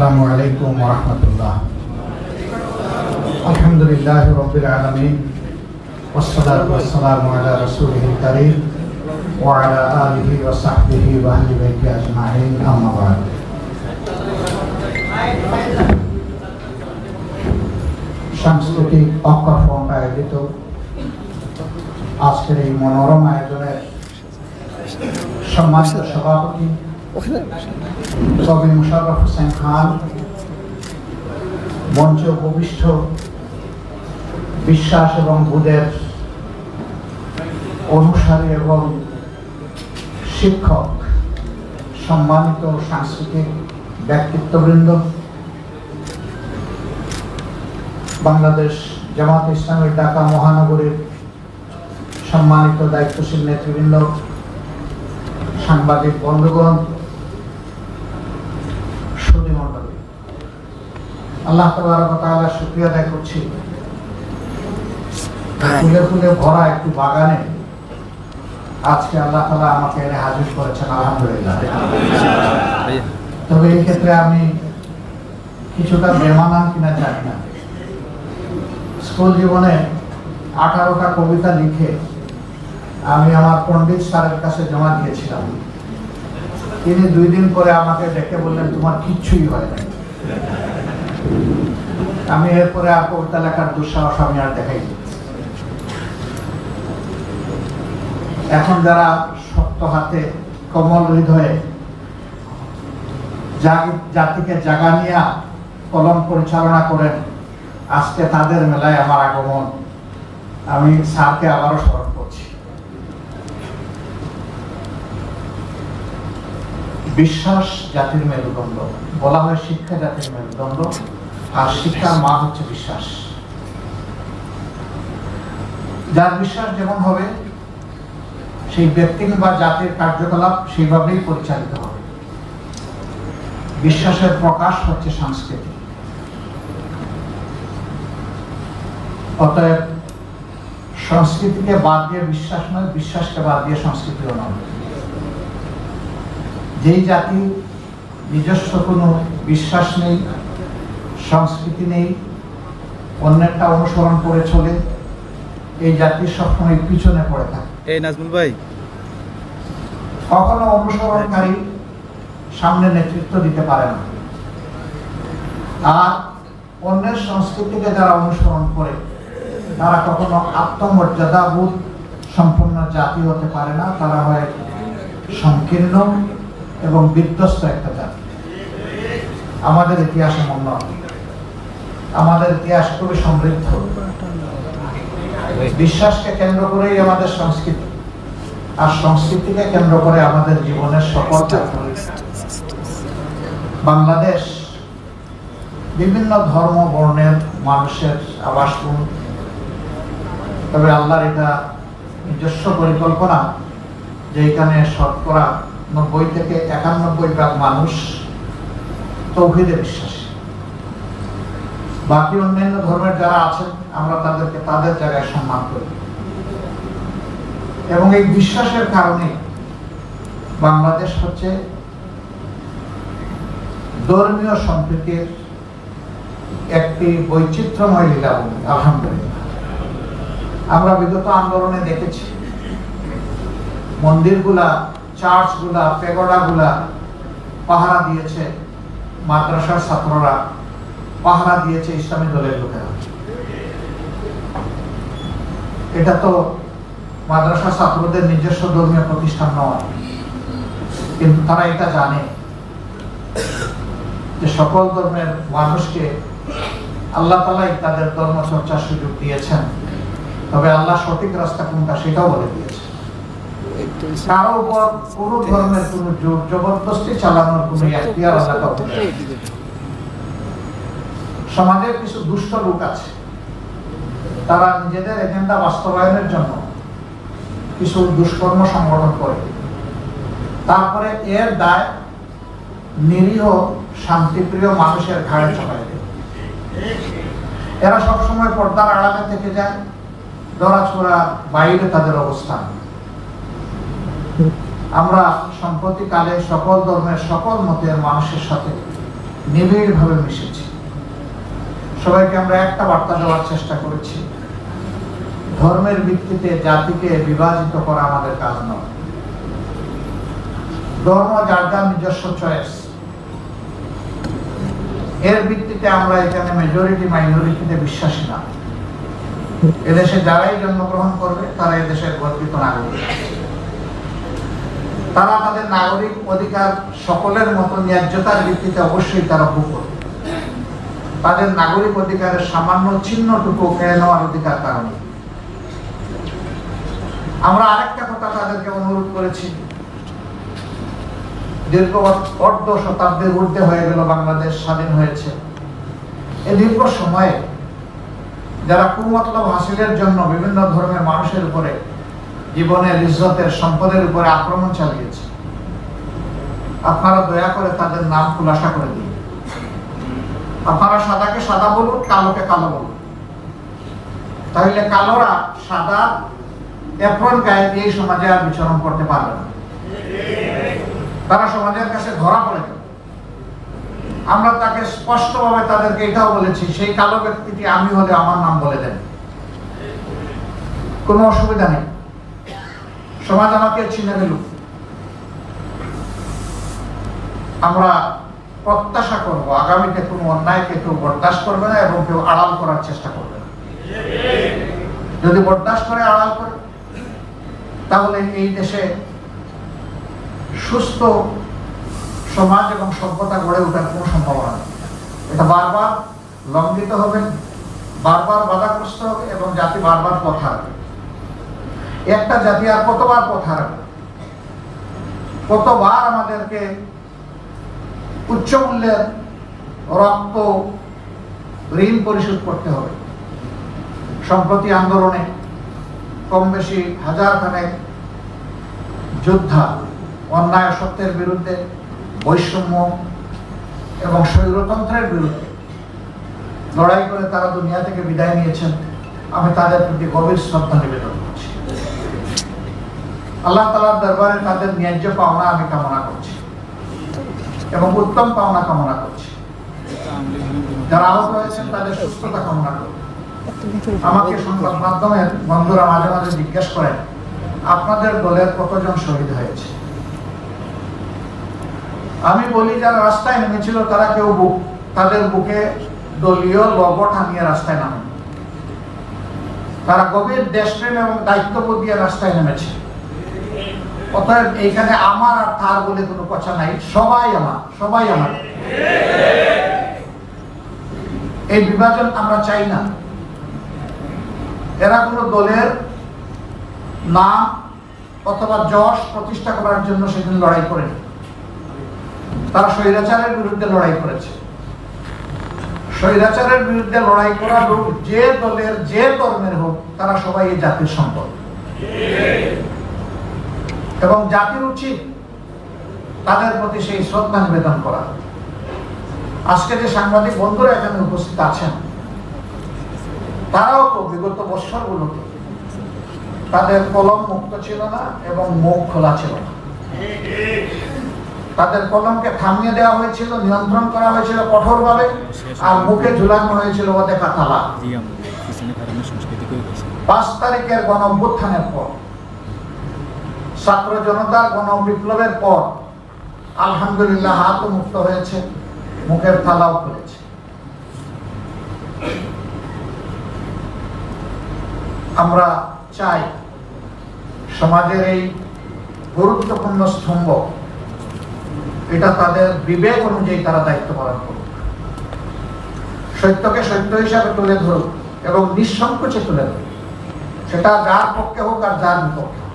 السلام عليكم ورحمة الله الحمد لله رب العالمين والصلاة والسلام على رسوله الكريم وعلى آله وصحبه وأهل بيته أجمعين أما بعد সাংস্কৃতিক অক্ষর ফ্রন্ট আয়োজিত আজকের এই মনোরম আয়োজনের সম্মানিত সভাপতি কবি মুশাররফ হোসেন খান মঞ্চে উপবিষ্ট বিশ্বাস এবং বুধের অনুসারী এবং শিক্ষক, সম্মানিত সাংস্কৃতিক ব্যক্তিত্ববৃন্দ, বাংলাদেশ জামাত ইসলামের ঢাকা মহানগরীর সম্মানিত দায়িত্বশীল নেতৃবৃন্দ, সাংবাদিক বন্ধুগণ সুদী মণ্ডলী আল্লাহ তাআলা শুকরিয়া আদায় করছি। ফুলে ফুলে ভরা একটু বাগানে আজকে আল্লাহ তাআলা আমাকে এনে হাজির করেছেন আলহামদুলিল্লাহ। তবে এই ক্ষেত্রে আমি কিছুটা বেমানান কিনা জানি না। স্কুল জীবনে আঠারোটা কবিতা লিখে আমি আমার পণ্ডিত স্যারের কাছে জমা দিয়েছিলাম। তিনি দুই দিন পরে আমাকে ডেকে বললেন তোমার কিচ্ছুই হয় না। আমি এরপরে কবিতা লেখার দুঃসাহস আমি আর দেখাই এখন যারা শক্ত হাতে, কমল হৃদয়ে জাগ- জাতিকে জাগানিয়া কলম পরিচালনা করেন, আজকে তাদের মেলায় আমার আগমন। আমি স্যারকে আবারও স্মরণ করছি বিশ্বাস জাতির মেরুদণ্ড। বলা হয় শিক্ষা জাতির মেরুদণ্ড। আর শিক্ষার মা হচ্ছে বিশ্বাস। যার বিশ্বাস যেমন হবে, সেই ব্যক্তি বা জাতির কার্যকলাপ সেইভাবেই পরিচালিত হবে। বিশ্বাসের প্রকাশ হচ্ছে সংস্কৃতি অতএব সংস্কৃতিকে বাদ দিয়ে বিশ্বাস নয়, বিশ্বাসকে বাদ দিয়ে সংস্কৃতিও নয়। যেই জাতি নিজস্ব কোনো বিশ্বাস নেই সংস্কৃতি নেই অন্যেরটা অনুসরণ করে চলে এই জাতি সবসময় পিছনে পড়ে থাকে। এই নাজমুল ভাই। কখনো অনুসরণকারী সামনে নেতৃত্ব দিতে পারে না। আর অন্যের সংস্কৃতিকে যারা অনুসরণ করে তারা কখনো আত্মমর্যাদা বোধ সম্পূর্ণ জাতি হতে পারে না তারা হয় সংকীর্ণ এবং বিধ্বস্ত একটা জাতি। আমাদের ইতিহাস এমন আমাদের ইতিহাস খুবই সমৃদ্ধ। বিশ্বাসকে কেন্দ্র করেই আমাদের সংস্কৃতি। আর সংস্কৃতিকে কেন্দ্র করে আমাদের জীবনের সকল বাংলাদেশ বিভিন্ন ধর্ম, বর্ণের মানুষের আবাসভূমি। তবে আল্লাহর এটা নিজস্ব পরিকল্পনা যে এখানে শতকরা নব্বই থেকে একানব্বই ভাগ মানুষ তৌহিদে বিশ্বাসী। বাকি অন্যান্য ধর্মের যারা আছেন, আমরা তাদেরকে তাদের জায়গায় সম্মান করি। এবং এই বিশ্বাসের কারণে বাংলাদেশ হচ্ছে ধর্মীয় সম্প্রীতির একটি বৈচিত্র্যময় লীলাভূমি, আলহামদুলিল্লাহ। আমরা বিগত আন্দোলনে দেখেছি, মন্দিরগুলা চার্চগুলা, পেগোডাগুলা পাহারা দিয়েছে মাদ্রাসার ছাত্ররা। পাহারা দিয়েছে ইসলামী দলের লোকেরা। এটা তো মাদ্রাসা ছাত্রদের নিজস্ব ধর্মীয় প্রতিষ্ঠান নয়। কিন্তু তারা এটা জানে যে সকল ধর্মের মানুষকে আল্লাহ তালাই তাদের ধর্ম চর্চার সুযোগ দিয়েছেন। তবে আল্লাহ সঠিক রাস্তা কোনটা সেটাও বলে দিয়েছে কারও উপর কোন ধর্মের কোন জোর জবরদস্তি চালানোর কোন এখতিয়ার আল্লাহ কাউকে সমাজের কিছু দুষ্ট লোক আছে। তারা নিজেদের এজেন্ডা বাস্তবায়নের জন্য কিছু দুষ্কর্ম সংগঠন করে। তারপরে এর দায় নিরীহ শান্তিপ্রিয় মানুষের ঘাড়ে দেয়। এরা সবসময় পর্দার আড়ালে থেকে যায়। দরাছোড়া বাইরে তাদের অবস্থান। আমরা সম্প্রতিকালে সকল ধর্মের সকল মতের মানুষের সাথে নিবিড়ভাবে মিশেছি। সবাইকে আমরা একটা বার্তা দেওয়ার চেষ্টা করেছি। ধর্মের ভিত্তিতে জাতিকে বিভাজিত করা আমাদের কাজ নয়। ধর্ম যার যার নিজস্ব চয়েস এর ভিত্তিতে আমরা এখানে মেজরিটি মাইনরিটিতে বিশ্বাসী না। এদেশে যারাই জন্মগ্রহণ করবে, তারা এদেশের গর্বিত নাগরিক। তারা তাদের নাগরিক অধিকার সকলের মতো ন্যায্যতার ভিত্তিতে অবশ্যই তারা ভোগ করবে। তাদের নাগরিক অধিকারের সামান্য চিহ্নটুকু কেড়ে নেওয়ার অধিকার কারণ আমরা আরেকটা কথা তাদেরকে অনুরোধ করেছি। দীর্ঘ অর্ধ শতাব্দীর ঊর্ধ্বে হয়ে গেল বাংলাদেশ স্বাধীন হয়েছে। এই দীর্ঘ সময়ে যারা কুমতলব হাসিলের জন্য বিভিন্ন ধর্মের মানুষের উপরে জীবনের ইজ্জতের সম্পদের উপরে আক্রমণ চালিয়েছে। আপনারা দয়া করে তাদের নাম খুলাসা করে দিন। আপনারা সাদাকে সাদা বলুন, কালোকে কালো বলুন। তাহলে কালোরা সাদা, এপ্রন, গায়ে দিয়ে সমাজে আর বিচরণ করতে পারবে না। তারা সমাজের কাছে ধরা পড়ে আমরা তাকে স্পষ্টভাবে তাদেরকে এটাও বলেছি, সেই কালো ব্যক্তিটি আমি হলে আমার নাম বলে দেন। কোনো অসুবিধা নেই। সমাজ আমাকে চিনে গেল আমরা প্রত্যাশা করব আগামীতে কোনো অন্যায়কে কেউ বরদাস্ত করবে না এবং কেউ আড়াল করার চেষ্টা করবে না। যদি বরদাস্ত করে, আড়াল করে, তাহলে এই দেশে সুস্থ সমাজ এবং সভ্যতা গড়ে ওঠার কোনো সম্ভাবনা নেই। এটা বারবার লঙ্ঘিত হবে, বারবার বাধাগ্রস্ত হবে এবং জাতি বারবার পথ হারবে। একটা জাতি আর কতবার পথ হারাবে? কতবার আমাদেরকে উচ্চ মূল্যের রক্ত ঋণ পরিশোধ করতে হবে? সম্প্রতি আন্দোলনে কম বেশি হাজার খানেক যোদ্ধা অন্যায় সত্যের বিরুদ্ধে, বৈষম্য এবং স্বৈরতন্ত্রের বিরুদ্ধে লড়াই করে তারা দুনিয়া থেকে বিদায় নিয়েছেন। আমি তাদের প্রতি গভীর শ্রদ্ধা নিবেদন করছি আল্লাহ তালার দরবারে তাদের ন্যায্য পাওনা আমি কামনা করছি। এবং উত্তম পাওনা কামনা করছি। যারা আহত হয়েছেন, তাদের সুস্থতা কামনা আমাকে সংবাদ মাধ্যমের বন্ধুরা মাঝে মাঝে জিজ্ঞেস করেন, আপনাদের দলের কতজন শহীদ হয়েছে? আমি বলি, যারা রাস্তায় নেমেছিল, তারা কেউ বুক, তাদের বুকে দলীয় লগ টানিয়ে রাস্তায় নামে। তারা গভীর দেশপ্রেম এবং দায়িত্ববোধ দিয়ে রাস্তায় নেমেছে। অতএব এইখানে আমার আর তার বলে কোনো কথা নাই। সবাই আমার সবাই আমার। এই বিভাজন আমরা চাই না। এরা কোনো দলের নাম অথবা যশ প্রতিষ্ঠা করার জন্য সেদিন লড়াই করেনি তারা স্বৈরাচারের বিরুদ্ধে লড়াই করেছে। স্বৈরাচারের বিরুদ্ধে লড়াই করা লোক যে দলের, যে ধর্মের হোক, তারা সবাই এই জাতির সম্পদ। এবং জাতির উচিত তাদের প্রতি সেই শ্রদ্ধা নিবেদন করা। আজকে যে সাংবাদিক বন্ধুরা এখানে উপস্থিত আছেন, তারাও তো বিগত বৎসরগুলোতে তাদের কলম মুক্ত ছিল না এবং মুখ খোলা ছিল না। তাদের কলমকে থামিয়ে দেওয়া হয়েছিল, নিয়ন্ত্রণ করা হয়েছিল কঠোরভাবে আর মুখে ঝুলানো হয়েছিল অদেখা তালা জি আমরা পিছনে কারণে সংস্কৃতি করে গেছি পাঁচ তারিখের গণ অভ্যুত্থানের পর ছাত্র জনতার গণ বিপ্লবের পর আলহামদুলিল্লাহ হাতও মুক্ত হয়েছে, মুখের থালাও খুলেছে। আমরা চাই সমাজের এই গুরুত্বপূর্ণ স্তম্ভ, এটা তাদের বিবেক অনুযায়ী তারা দায়িত্ব পালন করুক। সত্যকে সত্য হিসাবে তুলে ধরুক এবং নিঃসংকোচে তুলে ধরুক। সেটা যার পক্ষে হোক আর যার বিপক্ষে হোক।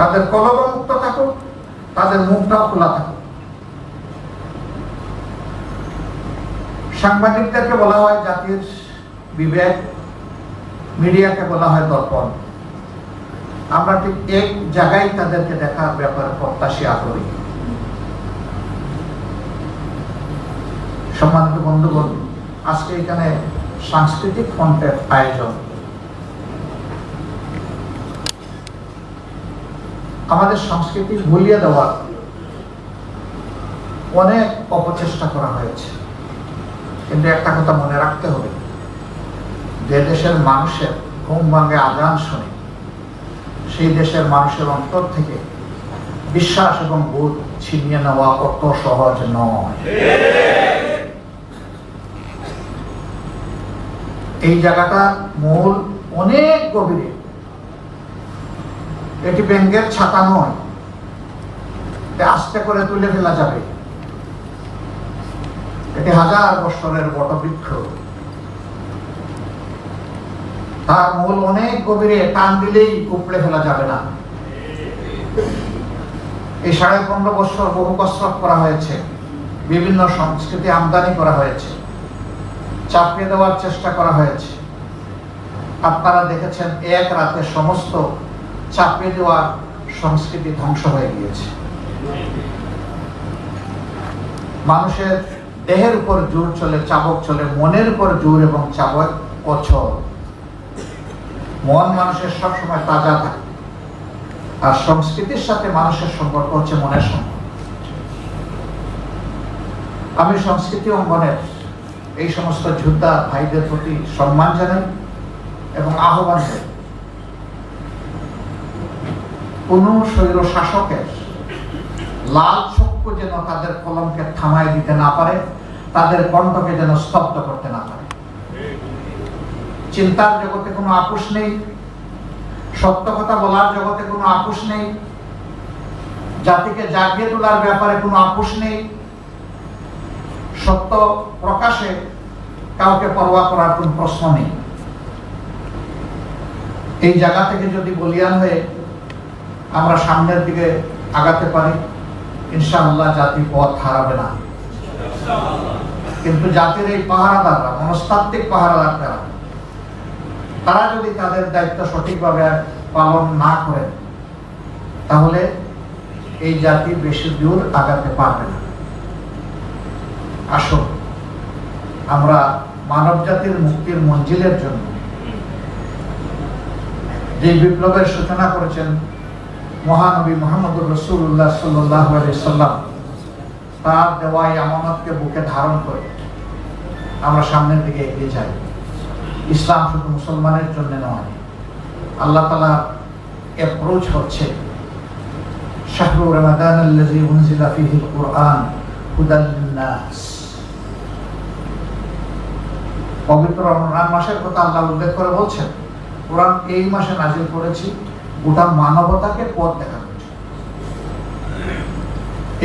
তাদের কলম মুক্ত থাকুক, তাদের মুখটাও খোলা থাকুক। সাংবাদিকদেরকে বলা হয় জাতির বিবেক, মিডিয়াকে বলা হয় দর্পণ। আমরা ঠিক এক জায়গায় তাদেরকে দেখার ব্যাপারে প্রত্যাশী আগ্রহী সম্মানিত বন্ধুগণ, আজকে এখানে সাংস্কৃতিক ফ্রন্টের আয়োজন। আমাদের সংস্কৃতি ভুলিয়ে দেওয়ার অনেক অপচেষ্টা করা হয়েছে। কিন্তু একটা কথা মনে রাখতে হবে, যে দেশের মানুষের ভাঙে আজান শুনে, সেই দেশের মানুষের অন্তর থেকে বিশ্বাস এবং বোধ ছিনিয়ে নেওয়া অত সহজ নয়। এই জায়গাটা মূল অনেক গভীরে এটি ব্যাঙ্গের ছাতা নয়। আস্তে করে তুলে ফেলা যাবে। এটি হাজার বছরের বটবৃক্ষ। তার মূল অনেক গভীরে টান দিলেই উপড়ে ফেলা যাবে না। এই সাড়ে পনেরো বছর বহু কসরত করা হয়েছে। বিভিন্ন সংস্কৃতি আমদানি করা হয়েছে। চাপিয়ে দেওয়ার চেষ্টা করা হয়েছে। আপনারা দেখেছেন, এক রাতে সমস্ত চাপিয়ে দেওয়া সংস্কৃতি ধ্বংস হয়ে গিয়েছে। মানুষের দেহের উপর জোর চলে, চাবক চলে, মনের উপর জোর এবং চাবক অচল মন মানুষের সবসময় তাজা থাকে। আর সংস্কৃতির সাথে মানুষের সম্পর্ক হচ্ছে মনের সম্পর্ক। আমি সংস্কৃতি অঙ্গনের এই সমস্ত যোদ্ধা ভাইদের প্রতি সম্মান জানাই এবং আহ্বান জানাই। কোন স্বৈর শাসকের লাল চক্ষু যেন তাদের কলমকে থামায় দিতে না পারে, তাদের কণ্ঠকে যেন স্তব্ধ করতে না পারে। চিন্তার জগতে কোনো আপুষ নেই, সত্য কথা বলার জগতে কোনো আপুষ নেই, জাতিকে জাগিয়ে তোলার ব্যাপারে কোনো আপুষ নেই, সত্য প্রকাশে কাউকে পরোয়া করার কোন প্রশ্ন নেই। এই জায়গা থেকে যদি বলিয়ান হয়ে আমরা সামনের দিকে আগাতে পারি। ইনশাআল্লাহ জাতি পথ হারাবে না। কিন্তু জাতির এই পাহারাদাররা, মনস্তাত্ত্বিক পাহারাদার যারা তারা যদি তাদের দায়িত্ব সঠিকভাবে পালন না করে, তাহলে এই জাতি বেশি দূর আগাতে পারবে না। আসুন, আমরা মানব জাতির মুক্তির মঞ্জিলের জন্য যে বিপ্লবের সূচনা করেছেন মহানবী মোহাম্মদুর রসুল্লাহ সাল্লাহ সাল্লাম তার দেওয়া এই আমানতকে বুকে ধারণ করে আমরা সামনের দিকে এগিয়ে যাই। ইসলাম শুধু মুসলমানের জন্য নয়, আল্লাহ তালা অ্যাপ্রোচ হচ্ছে শাহরু রমাদান আল্লাযী উনজিলা কুরআন হুদাল পবিত্র রমজান মাসের কথা আল্লাহ উল্লেখ করে বলছেন, কোরআন এই মাসে নাজিল করেছি গোটা মানবতাকে পথ জন্য।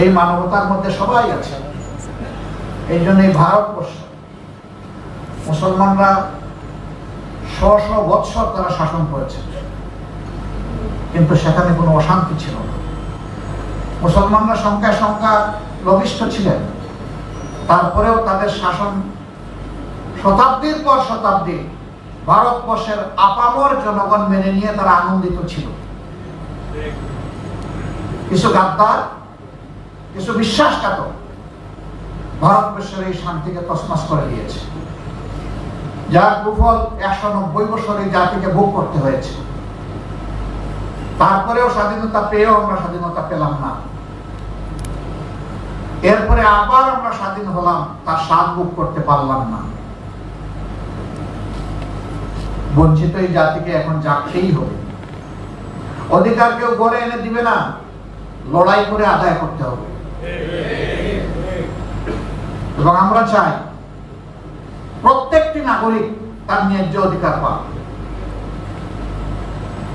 এই মানবতার মধ্যে সবাই আছে। এই জন্য এই ভারতবর্ষ, মুসলমানরা শ শ বৎসর তারা শাসন করেছে। কিন্তু সেখানে কোনো অশান্তি ছিল না। মুসলমানরা সংখ্যা সংখ্যা লবিষ্ঠ ছিলেন। তারপরেও তাদের শাসন শতাব্দীর পর শতাব্দী ভারতবর্ষের আপামর জনগণ মেনে নিয়ে তারা আনন্দিত ছিল। কিছু গাদ্দার, কিছু বিশ্বাসঘাতক ভারতবর্ষের এই শান্তিকে তসমাস করে দিয়েছে। যার কুফল একশো নব্বই বছর এই জাতিকে ভোগ করতে হয়েছে। তারপরেও স্বাধীনতা পেয়েও আমরা স্বাধীনতা পেলাম না। এরপরে আবার আমরা স্বাধীন হলাম, তার স্বাদ ভোগ করতে পারলাম না। বঞ্চিত এই জাতিকে এখন জাগতেই হবে। অধিকার কেউ গড়ে এনে দিবে না, লড়াই করে আদায় করতে হবে। এবং আমরা চাই প্রত্যেকটি নাগরিক তার ন্যায্য অধিকার পাক।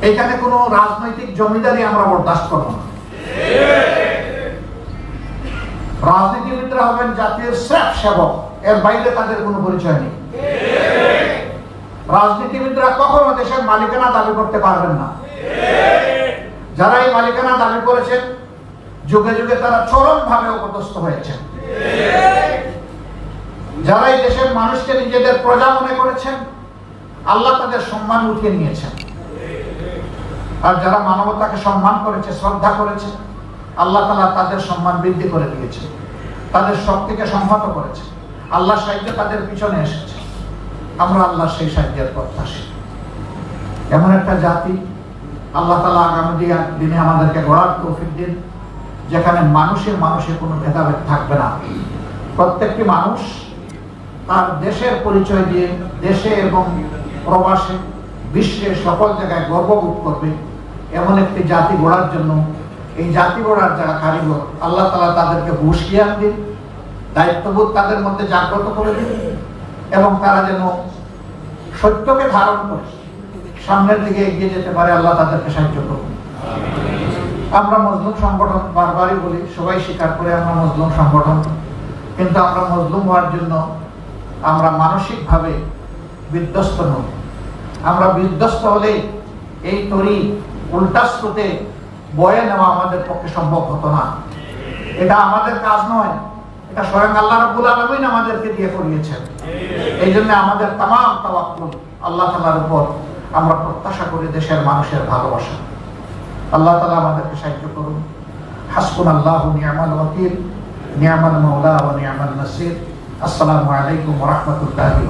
এখানে কোনো রাজনৈতিক জমিদারি আমরা বরদাস্ত করব না। রাজনীতিবিদরা হবেন জাতীয় স্রেফ সেবক এর বাইরে তাদের কোনো পরিচয় নেই। রাজনীতিবিদরা কখনো দেশের মালিকানা দাবি করতে পারবেন না। যারা এই মালিকানা দাবি করেছেন, যুগে যুগে তারা চরম ভাবে অপদস্থ হয়েছে যারা এই দেশের মানুষকে নিজেদের প্রজা মনে করেছেন, আল্লাহ তাদের সম্মান উঠিয়ে নিয়েছেন। আর যারা মানবতাকে সম্মান করেছে, শ্রদ্ধা করেছে, আল্লাহ তালা তাদের সম্মান বৃদ্ধি করে দিয়েছে। তাদের শক্তিকে সংহত করেছে। আল্লাহ সাহায্য তাদের পিছনে এসেছে। আমরা আল্লাহ সেই সাহায্যের প্রত্যাশী। এমন একটা জাতি, আল্লাহ তালা আগামী দিনে আমাদেরকে গড়ার তৌফিক দিন, যেখানে মানুষের মানুষের কোনো ভেদাভেদ থাকবে না। প্রত্যেকটি মানুষ তার দেশের পরিচয় দিয়ে দেশে এবং প্রবাসে বিশ্বের সকল জায়গায় গর্ববোধ করবে। এমন একটি জাতি গড়ার জন্য এই জাতি গড়ার যারা কারিগর, আল্লাহ তালা তাদেরকে হুশ দিন, দায়িত্ববোধ তাদের মধ্যে জাগ্রত করে দিন। এবং তারা যেন সত্যকে ধারণ করে সামনের দিকে এগিয়ে যেতে পারে, আল্লাহ তাদেরকে সাহায্য করুন। আমরা মজলুম সংগঠন বারবারই বলি, সবাই স্বীকার করে আমরা মজলুম সংগঠন। কিন্তু আমরা মজলুম হওয়ার জন্য আমরা মানসিকভাবে বিধ্বস্ত নই। আমরা বিধ্বস্ত হলে এই তরি উল্টা স্রোতে বয়ে নেওয়া আমাদের পক্ষে সম্ভব হতো না। এটা আমাদের কাজ নয়। এটা স্বয়ং আল্লাহ রাব্বুল আলামিন আমাদেরকে দিয়ে করিয়েছেন। এই জন্য আমাদের তামাম তাওয়াক্কুল আল্লাহ তাআলার উপর আমরা প্রত্যাশা করি দেশের মানুষের ভালোবাসা। আল্লাহ তাআলা আমাদেরকে সাহায্য করুন। হাসবুন আল্লাহ নিয়ামাল ওয়াকিল, নিয়ামাল মাওলা ওয়া নিয়ামাল নাসির। আসসালামু আলাইকুম ওয়া রাহমাতুল্লাহি